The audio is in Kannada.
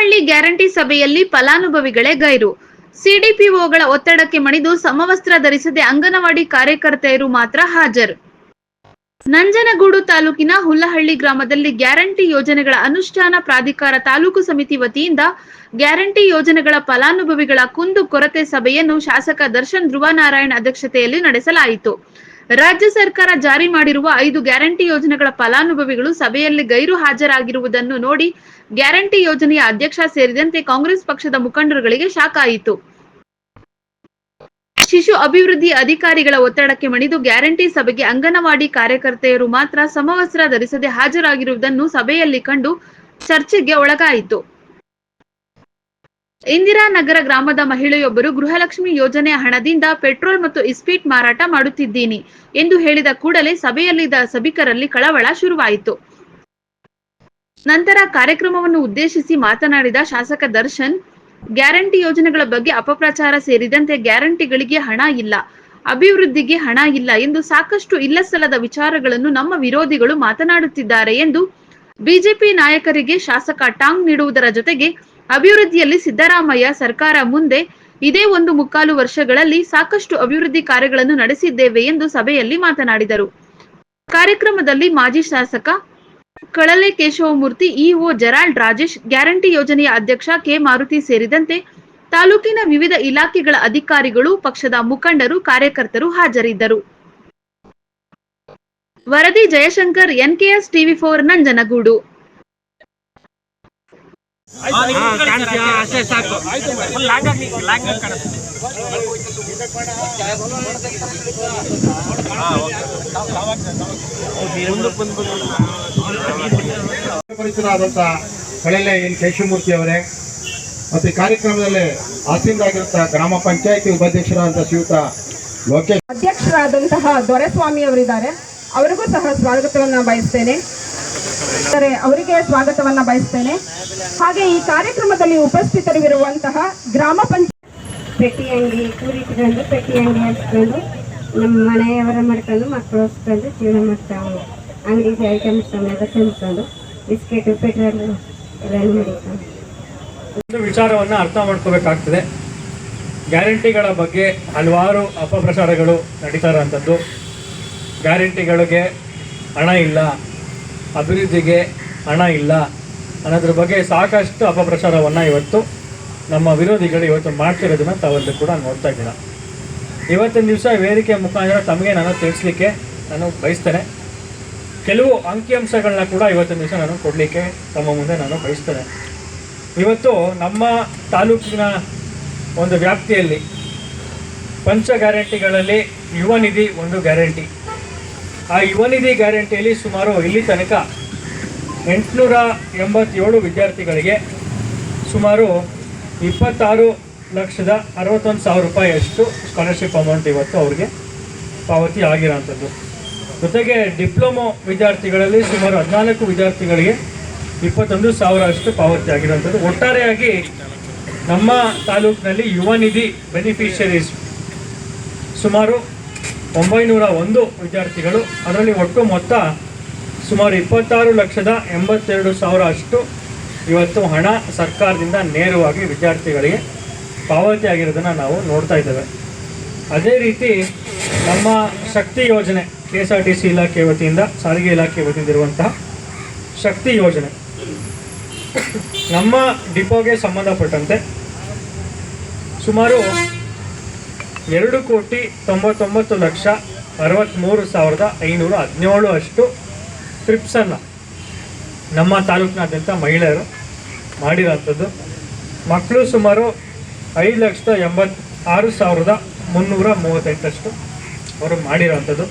ಹುಲ್ಲಹಳ್ಳಿ ಗ್ಯಾರಂಟಿ ಸಭೆಯಲ್ಲಿ ಫಲಾನುಭವಿಗಳೇ ಗೈರು. ಸಿಡಿಪಿಒಗಳ ಒತ್ತಡಕ್ಕೆ ಮಣಿದು ಸಮವಸ್ತ್ರ ಧರಿಸದೆ ಅಂಗನವಾಡಿ ಕಾರ್ಯಕರ್ತೆಯರು ಮಾತ್ರ ಹಾಜರು. ನಂಜನಗೂಡು ತಾಲೂಕಿನ ಹುಲ್ಲಹಳ್ಳಿ ಗ್ರಾಮದಲ್ಲಿ ಗ್ಯಾರಂಟಿ ಯೋಜನೆಗಳ ಅನುಷ್ಠಾನ ಪ್ರಾಧಿಕಾರ ತಾಲೂಕು ಸಮಿತಿ ವತಿಯಿಂದ ಗ್ಯಾರಂಟಿ ಯೋಜನೆಗಳ ಫಲಾನುಭವಿಗಳ ಕುಂದು ಕೊರತೆ ಸಭೆಯನ್ನು ಶಾಸಕ ದರ್ಶನ್ ಧ್ರುವನಾರಾಯಣ್ ಅಧ್ಯಕ್ಷತೆಯಲ್ಲಿ ನಡೆಸಲಾಯಿತು. ರಾಜ್ಯ ಸರ್ಕಾರ ಜಾರಿ ಮಾಡಿರುವ ಐದು ಗ್ಯಾರಂಟಿ ಯೋಜನೆಗಳ ಫಲಾನುಭವಿಗಳು ಸಭೆಯಲ್ಲಿ ಗೈರು ಹಾಜರಾಗಿರುವುದನ್ನು ನೋಡಿ ಗ್ಯಾರಂಟಿ ಯೋಜನೆಯ ಅಧ್ಯಕ್ಷ ಸೇರಿದಂತೆ ಕಾಂಗ್ರೆಸ್ ಪಕ್ಷದ ಮುಖಂಡರುಗಳಿಗೆ ಶಾಕ್ ಆಯಿತು. ಶಿಶು ಅಭಿವೃದ್ಧಿ ಅಧಿಕಾರಿಗಳ ಒತ್ತಡಕ್ಕೆ ಮಣಿದು ಗ್ಯಾರಂಟಿ ಸಭೆಗೆ ಅಂಗನವಾಡಿ ಕಾರ್ಯಕರ್ತೆಯರು ಮಾತ್ರ ಸಮವಸ್ತ್ರ ಧರಿಸದೆ ಹಾಜರಾಗಿರುವುದನ್ನು ಸಭೆಯಲ್ಲಿ ಕಂಡು ಚರ್ಚೆಗೆ ಒಳಗಾಯಿತು. ಇಂದಿರಾನಗರ ಗ್ರಾಮದ ಮಹಿಳೆಯೊಬ್ಬರು ಗೃಹಲಕ್ಷ್ಮಿ ಯೋಜನೆಯ ಹಣದಿಂದ ಪೆಟ್ರೋಲ್ ಮತ್ತು ಇಸ್ಪೀಟ್ ಮಾರಾಟ ಮಾಡುತ್ತಿದ್ದೀನಿ ಎಂದು ಹೇಳಿದ ಕೂಡಲೇ ಸಭೆಯಲ್ಲಿದ್ದ ಸಭಿಕರಲ್ಲಿ ಕಳವಳ ಶುರುವಾಯಿತು. ನಂತರ ಕಾರ್ಯಕ್ರಮವನ್ನು ಉದ್ದೇಶಿಸಿ ಮಾತನಾಡಿದ ಶಾಸಕ ದರ್ಶನ್, ಗ್ಯಾರಂಟಿ ಯೋಜನೆಗಳ ಬಗ್ಗೆ ಅಪಪ್ರಚಾರ ಸೇರಿದಂತೆ ಗ್ಯಾರಂಟಿಗಳಿಗೆ ಹಣ ಇಲ್ಲ, ಅಭಿವೃದ್ಧಿಗೆ ಹಣ ಇಲ್ಲ ಎಂದು ಸಾಕಷ್ಟು ಇಲ್ಲಸಲ್ಲದ ವಿಚಾರಗಳನ್ನು ನಮ್ಮ ವಿರೋಧಿಗಳು ಮಾತನಾಡುತ್ತಿದ್ದಾರೆ ಎಂದು ಬಿಜೆಪಿ ನಾಯಕರಿಗೆ ಶಾಸಕ ಟಾಂಗ್ ನೀಡುವುದರ ಜೊತೆಗೆ ಅಭಿವೃದ್ಧಿಯಲ್ಲಿ ಸಿದ್ದರಾಮಯ್ಯ ಸರ್ಕಾರ ಮುಂದೆ ಇದೇ ಒಂದು ಮುಕ್ಕಾಲು ವರ್ಷಗಳಲ್ಲಿ ಸಾಕಷ್ಟು ಅಭಿವೃದ್ಧಿ ಕಾರ್ಯಗಳನ್ನು ನಡೆಸಿದ್ದೇವೆ ಎಂದು ಸಭೆಯಲ್ಲಿ ಮಾತನಾಡಿದರು. ಕಾರ್ಯಕ್ರಮದಲ್ಲಿ ಮಾಜಿ ಶಾಸಕ ಕಳಲೆ ಕೇಶವಮೂರ್ತಿ ಇಒ ಜರಾಲ್ಡ್ ರಾಜೇಶ್, ಗ್ಯಾರಂಟಿ ಯೋಜನೆಯ ಅಧ್ಯಕ್ಷ ಕೆ ಮಾರುತಿ ಸೇರಿದಂತೆ ತಾಲೂಕಿನ ವಿವಿಧ ಇಲಾಖೆಗಳ ಅಧಿಕಾರಿಗಳು, ಪಕ್ಷದ ಮುಖಂಡರು, ಕಾರ್ಯಕರ್ತರು ಹಾಜರಿದ್ದರು. ವರದಿ Jayashankar, NKS TV four, Nanjangud. ಅಷ್ಟೇ ಸಾಕು. ಕಳೆಲೆ ಎನ್ ಶೇಷಮೂರ್ತಿ ಅವರೇ ಮತ್ತೆ ಕಾರ್ಯಕ್ರಮದಲ್ಲಿ ಆಸೀನರಾಗಿರುವಂಥ ಗ್ರಾಮ ಪಂಚಾಯತಿ ಉಪಾಧ್ಯಕ್ಷರಾದಂಥ ಶ್ರೀಯುತ ಲೋಕೇಶ್. ಅಧ್ಯಕ್ಷರಾದಂತಹ ದೊರೆಸ್ವಾಮಿ ಅವರಿದ್ದಾರೆ. ಅವರಿಗೂ ಸಹ ಸ್ವಾಗತವನ್ನ ಬಯಸ್ತೇನೆ. ಅವರಿಗೆ ಸ್ವಾಗತವನ್ನ ಬಯಸ್ತೇನೆ. ಹಾಗೆ ಈ ಕಾರ್ಯಕ್ರಮದಲ್ಲಿ ಉಪಸ್ಥಿತರಿರುವಂತಹ ಗ್ರಾಮ ಪಂಚಾಯತ್ ಪೆಟ್ಟಿ ಅಂಗಿ ಕೂರಿಟ್ಕೊಂಡು ಪೆಟ್ಟಿ ಅಂಗಿ ಹಚ್ಕೊಂಡು ನಮ್ಮ ಮನೆಯವರ ಮಾಡ್ಕೊಂಡು ಮಕ್ಕಳು ಹೊಸ್ಕೊಂಡು ಜೀವನ ಮಾಡ್ತಾವೆ ಅಂಗಡಿಗೆ ಐಟಮ್ಸ್ ಎಲ್ಲ ತುಂಬ್ಕೊಂಡು ಬಿಸ್ಕೆಟ್ ಪೆಟ್ರೋಲ್ ಎಲ್ಲ ಮಾಡಿಕೊಂಡು ಒಂದು ವಿಚಾರವನ್ನು ಅರ್ಥ ಮಾಡ್ಕೋಬೇಕಾಗ್ತದೆ. ಗ್ಯಾರಂಟಿಗಳ ಬಗ್ಗೆ ಹಲವಾರು ಅಪಪ್ರಚಾರಗಳು ನಡೀತಾ ಇರೋಂಥದ್ದು ಗ್ಯಾರಂಟಿಗಳಿಗೆ ಹಣ ಇಲ್ಲ. ಅಭಿವೃದ್ಧಿಗೆ ಹಣ ಇಲ್ಲ. ಅನ್ನೋದ್ರ ಬಗ್ಗೆ ಸಾಕಷ್ಟು ಅಪಪ್ರಚಾರವನ್ನು ಇವತ್ತು ನಮ್ಮ ವಿರೋಧಿಗಳು ಇವತ್ತು ಮಾಡ್ತಿರೋದನ್ನು ತಾವಲ್ಲಿ ಕೂಡ ನೋಡ್ತಾ ಇದ್ದೀರ. ಇವತ್ತಿನ ದಿವಸ ವೇದಿಕೆ ಮುಖಾಂತರ ತಮಗೆ ನಾನು ತಿಳಿಸ್ಲಿಕ್ಕೆ ನಾನು ಬಯಸ್ತೇನೆ. ಕೆಲವು ಅಂಕಿಅಂಶಗಳನ್ನ ಕೂಡ ಇವತ್ತಿನ ದಿವಸ ನಾನು ಕೊಡಲಿಕ್ಕೆ ತಮ್ಮ ಮುಂದೆ ನಾನು ಬಯಸ್ತೇನೆ. ಇವತ್ತು ನಮ್ಮ ತಾಲೂಕಿನ ಒಂದು ವ್ಯಾಪ್ತಿಯಲ್ಲಿ ಪಂಚ ಗ್ಯಾರಂಟಿಗಳಲ್ಲಿ ಯುವ ನಿಧಿ ಒಂದು ಗ್ಯಾರಂಟಿ. ಆ ಯುವನಿಧಿ ಗ್ಯಾರಂಟಿಯಲ್ಲಿ ಸುಮಾರು ಇಲ್ಲಿ ತನಕ ಎಂಟುನೂರ ಎಂಬತ್ತೇಳು ವಿದ್ಯಾರ್ಥಿಗಳಿಗೆ ಸುಮಾರು ಇಪ್ಪತ್ತಾರು ಲಕ್ಷದ ಅರವತ್ತೊಂದು ಸಾವಿರ ರೂಪಾಯಿಯಷ್ಟು ಸ್ಕಾಲರ್ಶಿಪ್ ಅಮೌಂಟ್ ಇವತ್ತು ಅವ್ರಿಗೆ ಪಾವತಿ ಆಗಿರೋಂಥದ್ದು. ಜೊತೆಗೆ ಡಿಪ್ಲೊಮೊ ವಿದ್ಯಾರ್ಥಿಗಳಲ್ಲಿ ಸುಮಾರು ಹದಿನಾಲ್ಕು ವಿದ್ಯಾರ್ಥಿಗಳಿಗೆ ಇಪ್ಪತ್ತೊಂದು ಸಾವಿರ ಅಷ್ಟು ಪಾವತಿ ಆಗಿರೋಂಥದ್ದು. ಒಟ್ಟಾರೆಯಾಗಿ ನಮ್ಮ ತಾಲೂಕಿನಲ್ಲಿ ಯುವ ನಿಧಿ ಬೆನಿಫಿಷರೀಸ್ ಸುಮಾರು ಒಂಬೈನೂರ ಒಂದು ವಿದ್ಯಾರ್ಥಿಗಳು, ಅದರಲ್ಲಿ ಒಟ್ಟು ಮೊತ್ತ ಸುಮಾರು ಇಪ್ಪತ್ತಾರು ಲಕ್ಷದ ಎಂಬತ್ತೆರಡು ಸಾವಿರ ಅಷ್ಟು ಇವತ್ತು ಹಣ ಸರ್ಕಾರದಿಂದ ನೇರವಾಗಿ ವಿದ್ಯಾರ್ಥಿಗಳಿಗೆ ಪಾವತಿ ಆಗಿರೋದನ್ನು ನಾವು ನೋಡ್ತಾ ಇದ್ದೇವೆ. ಅದೇ ರೀತಿ ನಮ್ಮ ಶಕ್ತಿ ಯೋಜನೆ K S R T C ಇಲಾಖೆ ವತಿಯಿಂದ, ಸಾರಿಗೆ ಇಲಾಖೆ ವತಿಯಿಂದ ಇರುವಂತಹ ಶಕ್ತಿ ಯೋಜನೆ. ನಮ್ಮ ಡಿಪೋಗೆ ಸಂಬಂಧಪಟ್ಟಂತೆ ಸುಮಾರು ಎರಡು ಕೋಟಿ ತೊಂಬತ್ತೊಂಬತ್ತು ಲಕ್ಷ ಅರವತ್ತ್ಮೂರು ಸಾವಿರದ ಐನೂರ ಹದಿನೇಳು ಅಷ್ಟು ಟ್ರಿಪ್ಸನ್ನು ನಮ್ಮ ತಾಲೂಕಿನಾದ್ಯಂತ ಮಹಿಳೆಯರು ಮಾಡಿರೋಂಥದ್ದು ಮಕ್ಕಳು ಸುಮಾರು ಐದು ಲಕ್ಷದ ಎಂಬತ್ತಾರು ಸಾವಿರದ ಮುನ್ನೂರ ಮೂವತ್ತೆಂಟಷ್ಟು ಅವರು ಮಾಡಿರೋಂಥದ್ದು